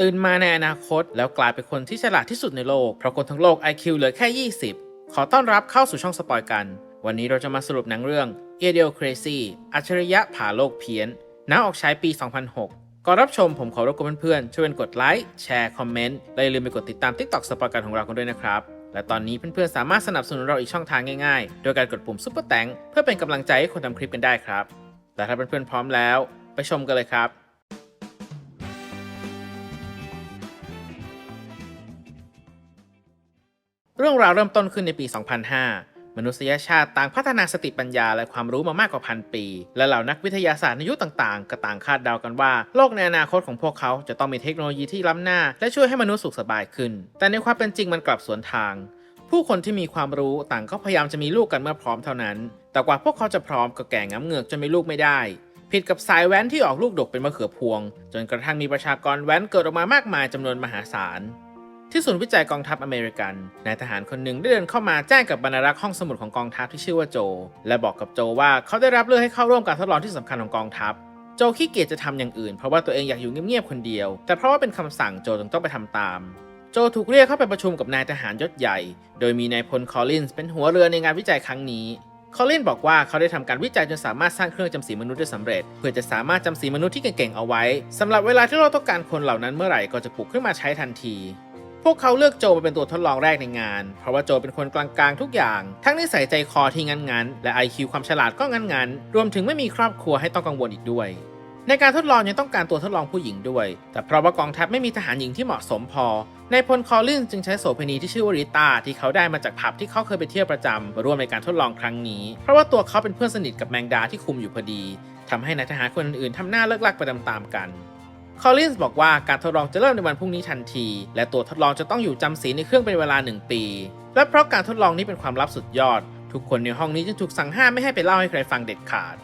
ตื่นมาในอนาคต แล้วกลายเป็นคนที่ฉลาดที่สุดในโลก เพราะคนทั้งโลก IQ เหลือแค่ 20 ขอต้อนรับเข้าสู่ช่องสปอยกัน วันนี้เราจะมาสรุปหนังเรื่อง i d e o Crazy อัจฉริยะผ่าโลกเพี้ยนหนังออกฉายปี 2006 ก่อนรับชมผมขอรบกวนเพื่อนๆ ช่วยกดไลค์ แชร์ คอมเมนต์ และอย่าลืมไปกดติดตาม TikTok สปอยกันของเรากันด้วยนะครับ และตอนนี้เพื่อนๆ สามารถสนับสนุนเราอีกช่องทางง่ายๆ โดยการกดปุ่มซุปเปอร์แตงเพื่อเป็นกำลังใจให้คนทำคลิปกันได้ครับและถ้าเพื่อนๆ พร้อมแล้ว ไปชมกันเลยครับ เรื่องราวเริ่มต้นขึ้นในปี 2005 มนุษยชาติต่างพัฒนาสติปัญญาและความรู้มามากกว่าพันปี และเหล่านักวิทยาศาสตร์ในยุคต่างๆ ก็ต่างคาดเดากันว่า โลกในอนาคตของพวกเขาจะต้องมีเทคโนโลยีที่ล้ำหน้า และช่วยให้มนุษย์สุขสบายขึ้น แต่ในความเป็นจริงมันกลับสวนทาง ผู้คนที่มีความรู้ต่างก็พยายามจะมีลูกกันเมื่อพร้อมเท่านั้น แต่กว่าพวกเขาจะพร้อมก็แก่ง้ำเงือกจนมีลูกไม่ได้ผิดกับสายแว้นที่ออกลูกดกเป็นมะเขือพวง จนกระทั่งมีประชากรแว้นเกิดออกมามากมายจำนวนมหาศาล ที่ศูนย์วิจัยกองทัพอเมริกัน นายทหารคนหนึ่งได้เดินเข้ามาแจ้งกับบรรณารักษ์ห้องสมุดของกองทัพที่ชื่อว่าโจ และบอกกับโจว่าเขาได้รับเลือกให้เข้าร่วมการทดลองที่สำคัญของกองทัพ โจขี้เกียจจะทำอย่างอื่นเพราะว่าตัวเองอยากอยู่เงียบๆคนเดียว แต่เพราะว่าเป็นคำสั่งโจจึงต้องไปทำตาม โจถูกเรียกเข้าไปประชุมกับนายทหารยศใหญ่ โดยมีนายพลคอลลินส์เป็นหัวเรือในงานวิจัยครั้งนี้คอลลินบอกว่าเขาได้ทำการวิจัยจนสามารถสร้างเครื่องจำสีมนุษย์ได้สำเร็จ เพื่อจะสามารถจำสีมนุษย์ที่เก่งๆเอาไว้สำหรับเวลาที่เราต้องการคนเหล่านั้นเมื่อไหร่ก็จะปลุกขึ้นมาใช้ทันที พวกเขาเลือกโจมาเป็นตัวทดลองแรกในงาน เพราะว่าโจเป็นคนกลางๆทุกอย่าง ทั้งนิสัยใจคอที่งั้นๆ และ IQ ความฉลาดก็งั้นๆ รวมถึงไม่มีครอบครัวให้ต้องกังวลอีกด้วย ในการทดลองยังต้องการตัวทดลองผู้หญิงด้วย แต่เพราะว่ากองทัพไม่มีทหารหญิงที่เหมาะสมพอ ในพลคอลลินจึงใช้โสเภณีที่ชื่อว่าริตาที่เขาได้มาจากผับที่เขาเคยไปเที่ยวประจำมาร่วมในการทดลองครั้งนี้ เพราะว่าตัวเขาเป็นเพื่อนสนิทกับแมงดาที่คุมอยู่พอดีทำให้นายทหารคนอื่นๆทำหน้าเลิกลักไปตามๆกัน คอลลินส์บอกว่าการทดลองจะเริ่มในวันพรุ่งนี้ทันที และตัวทดลองจะต้องอยู่จำศีลในเครื่องเป็นเวลา 1 ปี และเพราะการทดลองนี้เป็นความลับสุดยอด ทุกคนในห้องนี้จึงถูกสั่งห้ามไม่ให้ไปเล่าให้ใครฟังเด็ดขาด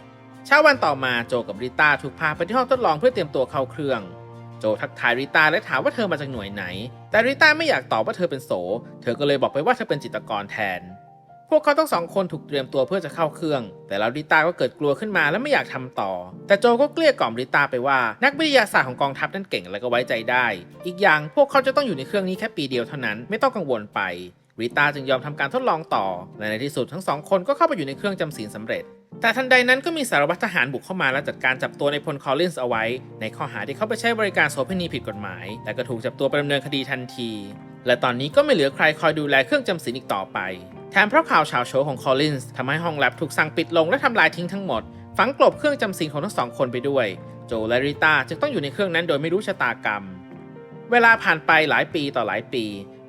เช้าวันต่อมาโจกับริต้าถูกพาไปที่ห้องทดลองเพื่อเตรียมตัวเข้าเครื่อง โจทักทายริต้าและถามว่าเธอมาจากหน่วยไหน แต่ริต้าไม่อยากตอบว่าเธอเป็นโส เธอก็เลยบอกไปว่าเธอเป็นจิตกรแทน พวกเขาทั้งสองคนถูกเตรียมตัวเพื่อจะเข้าเครื่อง แต่แล้วริต้าก็เกิดกลัวขึ้นมาและไม่อยากทำต่อ แต่โจก็เกลี้ยกล่อมริต้าไปว่า นักวิทยาศาสตร์ของกองทัพนั้นเก่งและก็ไว้ใจได้ อีกอย่างพวกเขาจะต้องอยู่ในเครื่องนี้แค่ปีเดียวเท่านั้นไม่ต้องกังวลไปริต้าจึงยอมทำการทดลองต่อและในที่สุดทั้งสองคนก็เข้าไปอยู่ในเครื่องจำศีลสำเร็จ แต่ทันใดนั้นก็มีสารวัตรทหารบุกเข้ามาและจัดการจับตัวในพลคอลลินส์เอาไว้ ในข้อหาที่เขาไปใช้บริการโสเภณีผิดกฎหมาย และก็ถูกจับตัวไปดำเนินคดีทันที และตอนนี้ก็ไม่เหลือใครคอยดูแลเครื่องจำศีลอีกต่อไป แถมเพราะข่าวเฉาโชว์ของคอลลินส์ทำให้ห้องแลบถูกสั่งปิดลงและทำลายทิ้งทั้งหมด ฝังกลบเครื่องจำศีลของทั้งสองคนไปด้วย โจและริต้าจึงต้องอยู่ในเครื่องนั้นโดยไม่รู้ชะตากรรม เวลาผ่านไปหลายปีต่อหลายปี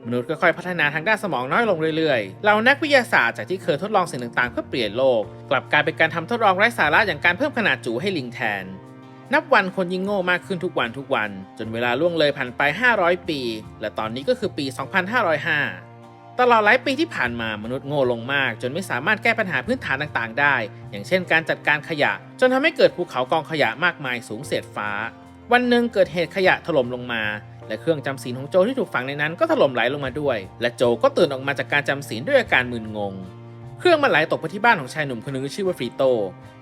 มนุษย์ก็ค่อยพัฒนาทางด้านสมองน้อยลงเรื่อยๆ เหล่านักวิทยาศาสตร์จากที่เคยทดลองสิ่งต่างๆ เพื่อเปลี่ยนโลก กลับกลายเป็นการทำทดลองไร้สาระอย่างการเพิ่มขนาดจูให้ลิงแทน นับวันคนยิ่งโง่มากขึ้นทุกวันทุกวัน จนเวลาล่วงเลยผ่านไป 500 ปี และตอนนี้ก็คือปี 2505 ตลอดหลายปีที่ผ่านมามนุษย์โง่ลงมาก จนไม่สามารถแก้ปัญหาพื้นฐานต่างๆ ได้ อย่างเช่นการจัดการขยะ จนทำให้เกิดภูเขากองขยะมากมายสูงเสียดฟ้า วันหนึ่งเกิดเหตุขยะถล่มลงมา และเครื่องจำศีลของโจที่ถูกฝังในนั้นก็ถล่มไหลลงมาด้วย และโจก็ตื่นออกมาจากการจำศีลด้วยอาการมึนงง เครื่องมันไหลตกไปที่บ้านของชายหนุ่มคนหนึ่งที่ชื่อว่าฟรีโต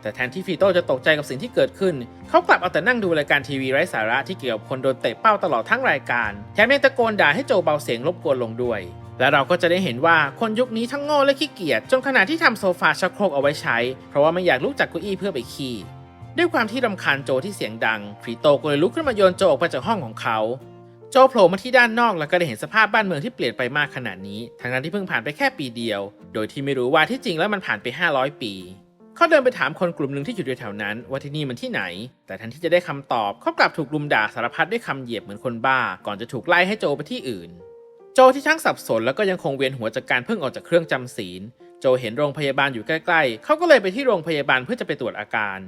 แต่แทนที่ฟรีโตจะตกใจกับสิ่งที่เกิดขึ้น เขากลับเอาแต่นั่งดูรายการทีวีไร้สาระที่เกี่ยวกับคนโดนเตะเป้าตลอดทั้งรายการ แถมยังตะโกนด่าให้โจเบาเสียงรบกวนลงด้วย และเราก็จะได้เห็นว่าคนยุคนี้ทั้งโง่และขี้เกียจจนขนาดที่ทำโซฟาชักโครกเอาไว้ใช้ เพราะว่าไม่อยากลุกจากเก้าอี้เพื่อไปขี้ด้วยความที่รำคาญโจที่เสียงดังฟรีโตก็เลยลุกขึ้นมาโยนโจออกไปจากห้องของเขาโจโผล่มาที่ด้านนอกแล้วก็ได้เห็นสภาพบ้านเมืองที่เปลี่ยนไปมากขนาดนี้ ทั้งนั้นที่เพิ่งผ่านไปแค่ปีเดียว โดยที่ไม่รู้ว่าที่จริงแล้วมันผ่านไป 500 ปีเขาเดินไปถามคนกลุ่มหนึ่งที่อยู่แถวๆนั้นว่าที่นี่มันที่ไหน แต่ทันที่จะได้คำตอบเขากลับถูกลุมด่าสารพัดด้วยคำเหยียบเหมือนคนบ้า ก่อนจะถูกไล่ให้โจไปที่อื่น โจที่ทั้งสับสนแล้วก็ยังคงเวียนหัวจากการเพิ่งออกจากเครื่องจำศีล โจเห็นโรงพยาบาลอยู่ใกล้ๆ เขาก็เลยไปที่โรงพยาบาลเพื่อจะไปตรวจอาการ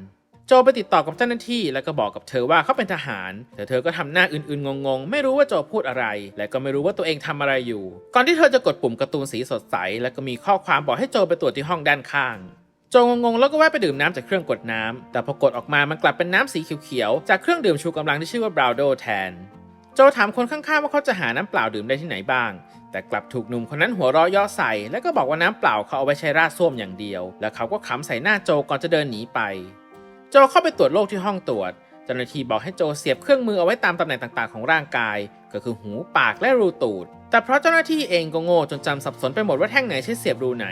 โจไปติดต่อกับเจ้าหน้าที่แล้วก็บอกกับเธอว่าเขาเป็นทหาร แต่เธอก็ทำหน้าอื่นๆงงๆ ไม่รู้ว่าโจพูดอะไร และก็ไม่รู้ว่าตัวเองทำอะไรอยู่ ก่อนที่เธอจะกดปุ่มการ์ตูนสีสดใส แล้วก็มีข้อความบอกให้โจไปตรวจที่ห้องด้านข้างโจงงๆแล้วก็แวะไปดื่มน้ำจากเครื่องกดน้ำแต่พอกดออกมามันกลับเป็นน้ำสีเขียวๆ จากเครื่องดื่มชูกำลังที่ชื่อว่าบราวโดแทน โจถามคนข้างๆว่าเขาจะหาน้ำเปล่าดื่มได้ที่ไหนบ้าง แต่กลับถูกหนุ่มคนนั้นหัวเราะย่อใส่ แล้วก็บอกว่าน้ำเปล่าเขาเอาไว้ใช้ราดส้วมอย่างเดียว แล้วเขาก็ขำใส่หน้าโจก่อนจะเดินหนีไป โจเข้าไปตรวจโรคที่ห้องตรวจเจ้าหน้าที่บอกให้โจเสียบเครื่องมือเอาไว้ตามตำแหน่งต่างๆของร่างกาย ก็คือหูปากและรูตูด แต่เพราะเจ้าหน้าที่เองก็โง่จนจำสับสนไปหมดว่าแท่งไหนใช้เสียบรูไหน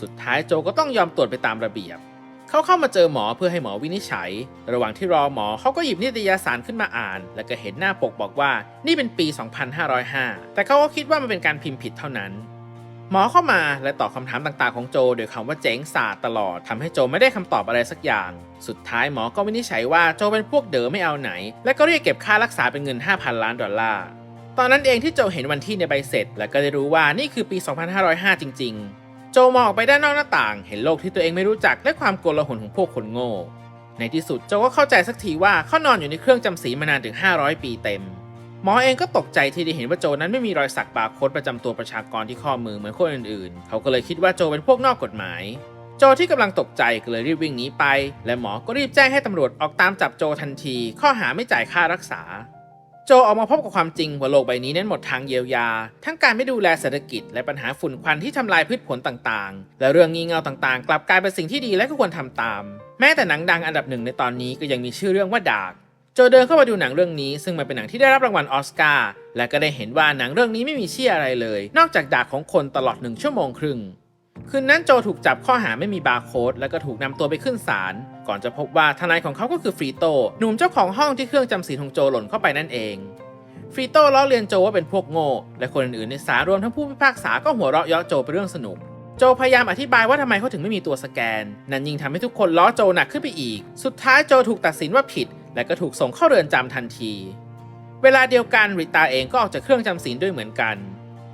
สุดท้ายโจก็ต้องยอมตรวจไปตามระเบียบ เขาเข้ามาเจอหมอเพื่อให้หมอวินิจฉัย ระหว่างที่รอหมอเขาก็หยิบนิตยสารขึ้นมาอ่าน แล้วก็เห็นหน้าปกบอกว่านี่เป็นปี 2505 แต่เขาก็คิดว่ามันเป็นการพิมพ์ผิดเท่านั้น หมอเข้ามาและตอบคำถามต่างๆของโจโดยคำว่าเจ๋งศาสตร์ตลอดทำให้โจไม่ได้คำตอบอะไรสักอย่าง สุดท้ายหมอก็วินิจฉัยว่าโจเป็นพวกเด๋อไม่เอาไหน และก็เรียกเก็บค่ารักษาเป็นเงิน 5,000 ล้านดอลลาร์ตอนนั้นเองที่โจเห็นวันที่ในใบเสร็จ และก็ได้รู้ว่านี่คือปี 2505 จริง ๆ โจมองออกไปด้านนอกหน้าต่าง เห็นโลกที่ตัวเองไม่รู้จักและความโกลาหลของพวกคนโง่ ในที่สุดโจก็เข้าใจสักทีว่าเขานอนอยู่ในเครื่องจำศีลมานานถึง 500 ปีเต็ม หมอเองก็ตกใจที่ได้เห็นว่าโจนั้นไม่มีรอยสักบาร์โค้ดประจำตัวประชากรที่ข้อมือเหมือนคนอื่นๆ เขาก็เลยคิดว่าโจเป็นพวกนอกกฎหมาย โจที่กำลังตกใจก็เลยรีบวิ่งหนีไป และหมอก็รีบแจ้งให้ตำรวจออกตามจับโจทันที ข้อหาไม่จ่ายค่ารักษา โจออกมาพบกับความจริงว่าโลกใบนี้นั้นหมดทางเยียวยา ทั้งการไม่ดูแลเศรษฐกิจ และปัญหาฝุ่นควันที่ทำลายพืชผลต่างๆ และเรื่องงี่เง่าต่างๆ กลับกลายเป็นสิ่งที่ดีและก็ควรทำตาม แม้แต่หนังดังอันดับหนึ่งในตอนนี้ก็ยังมีชื่อเรื่องว่าดาร์กโจเดินเข้ามาดูหนังเรื่องนี้ ซึ่งมันเป็นหนังที่ได้รับรางวัลออสการ์และก็ได้เห็นว่าหนังเรื่องนี้ไม่มีเชี่ยอะไรเลย นอกจากด่าของคนตลอดหนึ่งชั่วโมงครึ่งคืนนั้นโจถูกจับข้อหาไม่มีบาร์โค้ดแล้วก็ถูกนำตัวไปขึ้นศาล ก่อนจะพบว่าทนายของเขาก็คือฟรีโตหนุ่มเจ้าของห้องที่เครื่องจำศีลของโจหล่นเข้าไปนั่นเองฟรีโตล้อเลียนโจว่าเป็นพวกโง่ และคนอื่นๆในศาลรวมทั้งผู้พิพากษาก็หัวเราะเยาะโจเป็นเรื่องสนุก โจพยายามอธิบายว่าทำไมเขาถึงไม่มีตัวสแกน นั่นยิ่งทำให้ทุกคนล้อโจหนักขึ้นไปอีก สุดท้ายโจถูกตัดสินว่าผิด และก็ถูกส่งเข้าเรือนจำทันที เวลาเดียวกันริตาเองก็ออกจากเครื่องจำศีลด้วยเหมือนกัน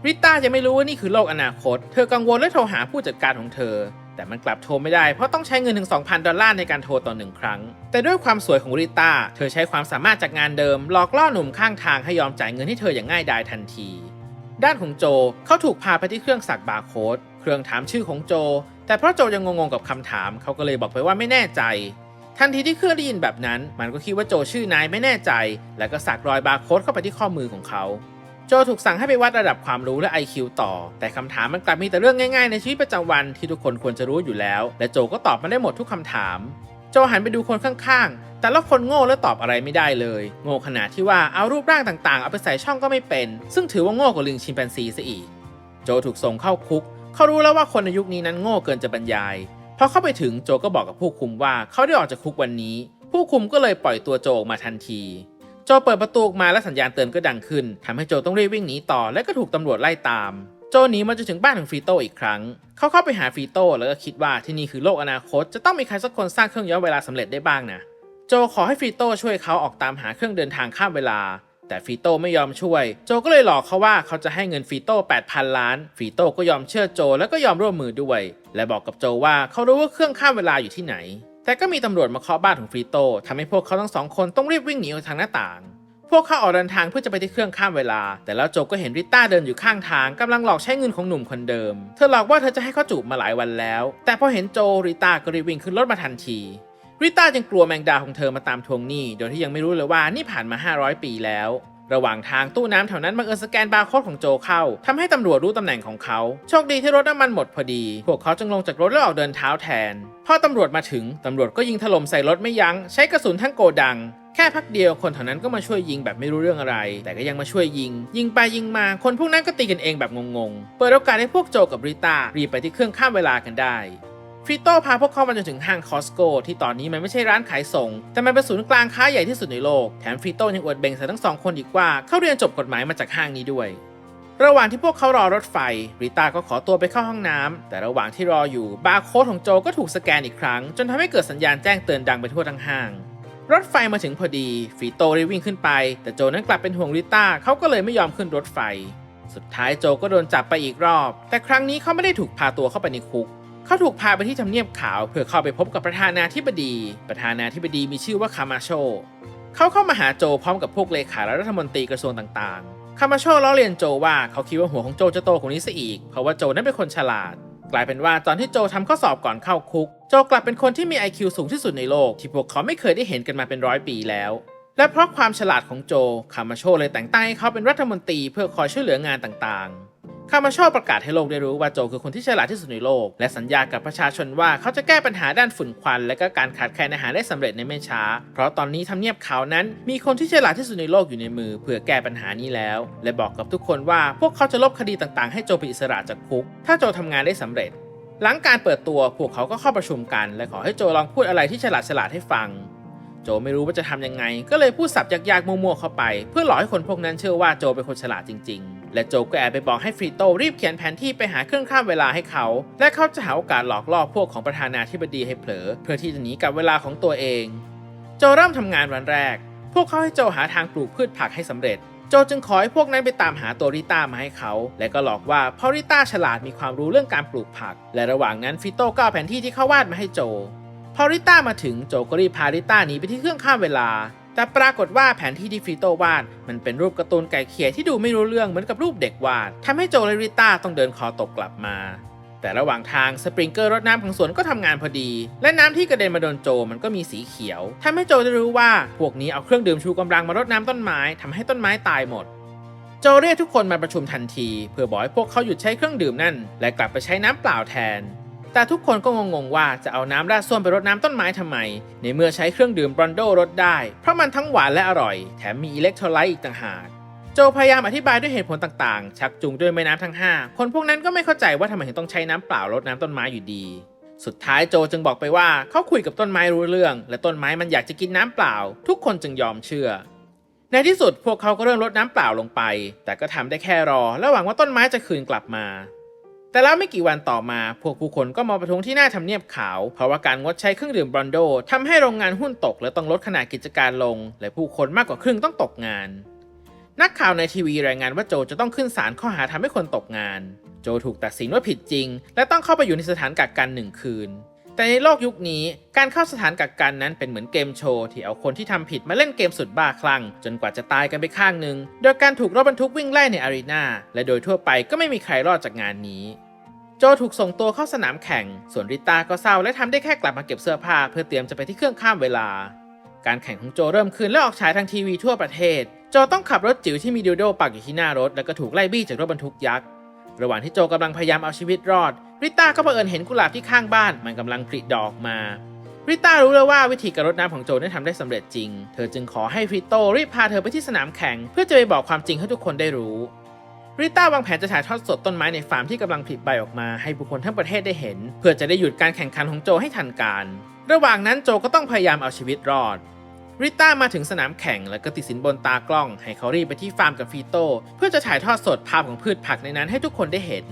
ริต้ายังไม่รู้ว่านี่คือโลกอนาคต เธอกังวลและโทรหาผู้จัดการของเธอ แต่มันกลับโทรไม่ได้เพราะต้องใช้เงินถึง 2,000 ดอลลาร์ในการโทรต่อหนึ่งครั้ง แต่ด้วยความสวยของริต้า เธอใช้ความสามารถจากงานเดิม หลอกล่อหนุ่มข้างทางให้ยอมจ่ายเงินให้เธออย่างง่ายดายทันที ด้านของโจเขาถูกพาไปที่เครื่องสักบาร์โค้ดเครื่องถามชื่อของโจ แต่เพราะโจยังงงๆกับคำถามเขาก็เลยบอกไปว่าไม่แน่ใจ ทันทีที่เครื่องได้ยินแบบนั้น มันก็คิดว่าโจชื่อนายไม่แน่ใจ แล้วก็สักรอยบาร์โค้ดเข้าไปที่ข้อมือของเขา โจถูกสั่งให้ไปวัดระดับความรู้และ IQ ต่อ แต่คำถามมันกลับมีแต่เรื่องง่ายๆ ในชีวิตประจำวันที่ทุกคนควรจะรู้อยู่แล้ว และโจก็ตอบมาได้หมดทุกคำถาม โจหันไปดูคนข้างๆ แต่ละคนโง่และตอบอะไรไม่ได้เลย โง่ขนาดที่ว่าเอารูปร่างต่างๆ เอาไปใส่ช่องก็ไม่เป็น ซึ่งถือว่าโง่กว่าลิงชิมแปนซีซะอีก โจถูกส่งเข้าคุก เขารู้แล้วว่าคนในยุคนี้นั้นโง่เกินจะบรรยาย พอเข้าไปถึงโจก็บอกกับผู้คุมว่าเขาได้ออกจากคุกวันนี้ ผู้คุมก็เลยปล่อยตัวโจออกมาทันที โจเปิดประตูออกมาและสัญญาณเตือนก็ดังขึ้นทำให้โจต้องรีบวิ่งหนีต่อและก็ถูกตำรวจไล่ตาม โจหนีมาจนถึงบ้านของฟรีโตอีกครั้ง เขาเข้าไปหาฟรีโตแล้วก็คิดว่าที่นี่คือโลกอนาคต จะต้องมีใครสักคนสร้างเครื่องย้อนเวลาสำเร็จได้บ้างนะโจขอให้ฟรีโตช่วยเขาออกตามหาเครื่องเดินทางข้ามเวลา แต่ฟรีโตไม่ยอมช่วย โจก็เลยหลอกเขาว่าเขาจะให้เงินฟรีโต8,000 ล้านฟรีโตก็ยอมเชื่อโจแล้วก็ยอมร่วมมือด้วย และบอกกับโจว่าเขารู้ว่าเครื่องข้ามเวลาอยู่ที่ไหน แต่ก็มีตำรวจมาเคาะบ้านของฟรีโตทำให้พวกเขาทั้งสองคนต้องรีบวิ่งหนีออกทางหน้าต่าง พวกเขาออกเดินทางเพื่อจะไปที่เครื่องข้ามเวลา แต่แล้วโจก็เห็นริต้าเดินอยู่ข้างทางกำลังหลอกใช้เงินของหนุ่มคนเดิม เธอหลอกว่าเธอจะให้เขาจูบมาหลายวันแล้ว แต่พอเห็นโจริต้าก็รีบวิ่งขึ้นรถมาทันทีริต้าจึงกลัวแมงดาของเธอมาตามทวงหนี้ โดยที่ยังไม่รู้เลยว่านี่ผ่านมา 500 ปีแล้ว ระหว่างทางตู้น้ำแถวนั้นบังเอิญสแกนบาร์โค้ดของโจเข้าทำให้ตำรวจรู้ตำแหน่งของเขา โชคดีที่รถน้ำมันหมดพอดี พวกเขาจึงลงจากรถแล้วออกเดินเท้าแทน พอตำรวจมาถึงตำรวจก็ยิงถล่มใส่รถไม่ยัง้ง ใช้กระสุนทั้งโกดัง แค่พักเดียวคนแถวนั้นก็มาช่วยยิงแบบไม่รู้เรื่องอะไร แต่ก็ยังมาช่วยยิง ยิงไปยิงมาคนพวกนั้นก็ตีกันเองแบบงงๆ เปิดโอกาสให้พวกโจกับริต้ารีบไปที่เครื่องข้ามเวลากันได้ ฟริโต้พาพวกเขามาจนถึงห้างคอสโกที่ตอนนี้มันไม่ใช่ร้านขายส่ง แต่มันเป็นศูนย์กลางค้าใหญ่ที่สุดในโลก แถมฟริโต้ยังอวดเบ่งใส่ทั้งสองคนอีกว่าเขาเรียนจบกฎหมายมาจากห้างนี้ด้วย ระหว่างที่พวกเขารอรถไฟริต้าก็ขอตัวไปเข้าห้องน้ำแต่ระหว่างที่รออยู่บาร์โค้ดของโจก็ถูกสแกนอีกครั้ง จนทำให้เกิดสัญญาณแจ้งเตือนดังไปทั่วทั้งห้าง รถไฟมาถึงพอดีฟรีโตรีวิ่งขึ้นไป แต่โจนั้นกลับเป็นห่วงริต้าเขาก็เลยไม่ยอมขึ้นรถไฟ สุดท้ายโจก็โดนจับไปอีกรอบ แต่ครั้งนี้เขาไม่ได้ถูกพาตัวเข้าไปในคุก เขาถูกพาไปที่ทำเนียบขาวเพื่อเข้าไปพบกับประธานาธิบดี ประธานาธิบดีมีชื่อว่าคามาโช เขาเข้ามาหาโจพร้อมกับพวกเลขาและรัฐมนตรีกระทรวงต่างๆ คามาโชล้อเลียนโจว่าเขาคิดว่าหัวของโจจะโตกว่านี้ซะอีก เพราะว่าโจนั้นเป็นคนฉลาด กลายเป็นว่าตอนที่โจทำข้อสอบก่อนเข้าคุก โจกลับเป็นคนที่มี IQ สูงที่สุดในโลก ที่พวกเขาไม่เคยได้เห็นกันมาเป็นร้อยปีแล้ว และเพราะความฉลาดของโจ คามาโชเลยแต่งตั้งให้เขาเป็นรัฐมนตรีเพื่อคอยช่วยเหลืองานต่างๆ คามาโชประกาศให้โลกได้รู้ว่าโจคือคนที่ฉลาดที่สุดในโลก และสัญญากับประชาชนว่าเขาจะแก้ปัญหาด้านฝุ่นควัน และก็การขาดแคลนอาหารได้สำเร็จในไม่ช้า เพราะตอนนี้ทำเนียบขาวนั้น มีคนที่ฉลาดที่สุดในโลกอยู่ในมือ เพื่อแก้ปัญหานี้แล้ว และบอกกับทุกคนว่าพวกเขาจะลบคดีต่างๆ ให้โจเป็นอิสระจากคุก ถ้าโจทำงานได้สำเร็จ หลังการเปิดตัวพวกเขาก็เข้าประชุมกัน และขอให้โจลองพูดอะไรที่ฉลาดฉลาดให้ฟังโจไม่รู้ว่าจะทำยังไง ก็เลยพูดสับยากๆมั่วๆเข้าไป เพื่อหลอกให้คนพวกนั้นเชื่อว่าโจเป็นคนฉลาดจริง ๆ และโจก็แอบไปบอกให้ฟรีโตรีบเขียนแผนที่ไปหาเครื่องข้ามเวลาให้เขา และเขาจะหาโอกาสหลอกล่อพวกของประธานาธิบดีให้เผลอ เพื่อที่จะหนีกับเวลาของตัวเอง โจเริ่มทำงานวันแรก พวกเขาให้โจหาทางปลูกพืชผักให้สำเร็จโจจึงขอให้พวกนั้นไปตามหาตัวริต้ามาให้เขา และก็หลอกว่าเพราะริต้าฉลาดมีความรู้เรื่องการปลูกผัก และระหว่างนั้นฟิโต้ก็เอาแผนที่ที่เขาวาดมาให้โจ พอริต้ามาถึงโจก็รีบพาริต้าหนีไปที่เครื่องข้ามเวลา แต่ปรากฏว่าแผนที่ที่ฟริโตวาดมันเป็นรูปการ์ตูนไก่เขียที่ดูไม่รู้เรื่องเหมือนกับรูปเด็กวาดทำให้โจและริต้าต้องเดินคอตกกลับมา แต่ระหว่างทางสปริงเกอร์รดน้ำของสวนก็ทำงานพอดี และน้ำที่กระเด็นมาโดนโจมันก็มีสีเขียวทำให้โจได้รู้ว่าพวกนี้เอาเครื่องดื่มชูกำลังมารดน้ำต้นไม้ทำให้ต้นไม้ตายหมดโจเรียกทุกคนมาประชุมทันที เพื่อบอกให้พวกเขาหยุดใช้เครื่องดื่มนั่น และกลับไปใช้น้ำเปล่าแทน แต่ทุกคนก็งงๆว่าจะเอาน้ำราดส้วมไปรดน้ำต้นไม้ทำไม ในเมื่อใช้เครื่องดื่มบรอนโดรดได้ เพราะมันทั้งหวานและอร่อย แถมมีอิเล็กโทรไลต์อีกต่างหากโจพยายามอธิบายด้วยเหตุผลต่างๆ ชักจูงด้วยแม่น้ำทั้ง 5 คนพวกนั้นก็ไม่เข้าใจว่าทำไมถึงต้องใช้น้ำเปล่ารดน้ำต้นไม้อยู่ดี สุดท้ายโจจึงบอกไปว่าเขาคุยกับต้นไม้รู้เรื่อง และต้นไม้มันอยากจะกินน้ำเปล่า ทุกคนจึงยอมเชื่อ ในที่สุดพวกเขาก็เริ่มลดน้ำเปล่าลงไป แต่ก็ทำได้แค่รอ และหวังว่าต้นไม้จะคืนกลับมา แต่แล้วไม่กี่วันต่อมา พวกผู้คนก็มาประท้วงที่หน้าทำเนียบขาว เพราะว่าการงดใช้เครื่องดื่มบรอนโดทำให้โรงงานหุ้นตก และต้องลดขนาดกิจการลง และผู้คนมากกว่าครึ่งต้องตกงาน นักข่าวในทีวีรายงานว่าโจจะต้องขึ้นศาลข้อหาทำให้คนตกงาน โจถูกตัดสินว่าผิดจริง และต้องเข้าไปอยู่ในสถานกักกันหนึ่งคืน แต่ในโลกยุคนี้การเข้าสถานกักกันนั้นเป็นเหมือนเกมโชว์ที่เอาคนที่ทำผิดมาเล่นเกมสุดบ้าคลั่งจนกว่าจะตายกันไปข้างหนึ่งโดยการถูกรถบรรทุกวิ่งไล่ในอารีนาและโดยทั่วไปก็ไม่มีใครรอดจากงานนี้ โจถูกส่งตัวเข้าสนามแข่ง ส่วนริต้าก็เศร้าและทำได้แค่กลับมาเก็บเสื้อผ้าเพื่อเตรียมจะไปที่เครื่องข้ามเวลา การแข่งของโจเริ่มขึ้นและออกฉายทางทีวีทั่วประเทศ โจต้องขับรถจิ๋วที่มีดิวโดปักอยู่ที่หน้ารถ แล้วก็ถูกไล่บี้จากรถบรรทุกยักษ์ระหว่างที่โจกำลังพยายามเอาชีวิตรอด ริต้าก็บังเอิญเห็นกุหลาบที่ข้างบ้าน มันกำลังผลิดอกมา ริต้ารู้แล้วว่าวิธีการรดน้ำของโจได้ทำได้สำเร็จจริง เธอจึงขอให้ฟริโตรีบพาเธอไปที่สนามแข่ง เพื่อจะไปบอกความจริงให้ทุกคนได้รู้ ริต้าวางแผนจะถ่ายทอดสดต้นไม้ในฟาร์มที่กำลังผลิใบออกมาให้ผู้คนทั้งประเทศได้เห็น เพื่อจะได้หยุดการแข่งขันของโจให้ทันการ ระหว่างนั้นโจก็ต้องพยายามเอาชีวิตรอดริต้ามาถึงสนามแข่งแล้วก็ติดสินบนตากล้อง ให้เขารีบไปที่ฟาร์มกับฟีโตเพื่อจะถ่ายทอดสดภาพของพืชผักในนั้นให้ทุกคนได้เห็น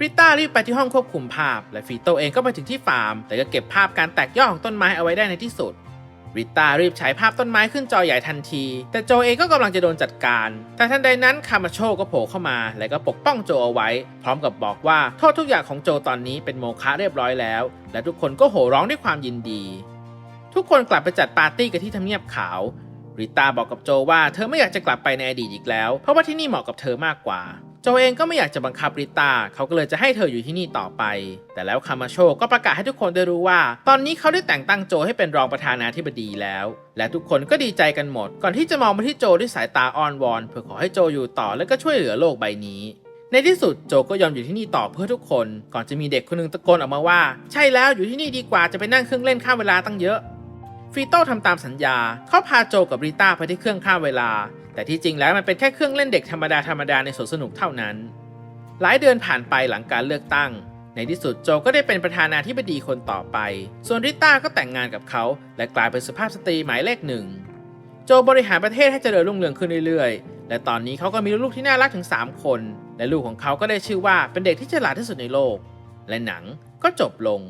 ริต้ารีบไปที่ห้องควบคุมภาพ และฟีโตเองก็ไปถึงที่ฟาร์ม แต่ก็เก็บภาพการแตกยอดของต้นไม้เอาไว้ได้ในที่สุด ริต้ารีบฉายภาพต้นไม้ขึ้นจอใหญ่ทันที แต่โจเองก็กำลังจะโดนจัดการ แต่ทันใดนั้นคามาโชก็โผล่เข้ามา และก็ปกป้องโจเอาไว้ พร้อมกับบอกว่าโทษทุกอย่างของโจตอนนี้เป็นโมฆะเรียบร้อยแล้ว และทุกคนก็โห่ร้องด้วยความยินดี ทุกคนกลับไปจัดปาร์ตี้กันที่ทำเนียบขาวริต้าบอกกับโจว่าเธอไม่อยากจะกลับไปในอดีตอีกแล้ว เพราะว่าที่นี่เหมาะกับเธอมากกว่า โจเองก็ไม่อยากจะบังคับริต้าเขาก็เลยจะให้เธออยู่ที่นี่ต่อไป แต่แล้วคามาโชก็ประกาศให้ทุกคนได้รู้ว่า ตอนนี้เขาได้แต่งตั้งโจให้เป็นรองประธานาธิบดีแล้ว และทุกคนก็ดีใจกันหมด ก่อนที่จะมองมาที่โจด้วยสายตาอ้อนวอนเพื่อขอให้โจอยู่ต่อและก็ช่วยเหลือโลกใบนี้ ในที่สุดโจก็ยอมอยู่ที่นี่ต่อเพื่อทุกคน ก่อนจะมีเด็กคนหนึงตะโกนออกมาว่า ใช่แล้วอยู่ที่นี่ดีกว่าจะไปนั่งเครื่องเล่นข้ามเวลาตั้งเยอะฟีโต้ทำตามสัญญา เขาพาโจกับริต้าไปที่เครื่องข้ามเวลา แต่ที่จริงแล้วมันเป็นแค่เครื่องเล่นเด็กธรรมดาธรรมดาในสวนสนุกเท่านั้น หลายเดือนผ่านไปหลังการเลือกตั้ง ในที่สุดโจก็ได้เป็นประธานาธิบดีคนต่อไป ส่วนริต้าก็แต่งงานกับเขา และกลายเป็นสุภาพสตรีหมายเลขหนึ่ง โจบริหารประเทศให้เจริญรุ่งเรืองขึ้นเรื่อยๆ และตอนนี้เขาก็มีลูกที่น่ารักถึง 3 คน และลูกของเขาก็ได้ชื่อว่าเป็นเด็กที่ฉลาดที่สุดในโลก และหนังก็จบลง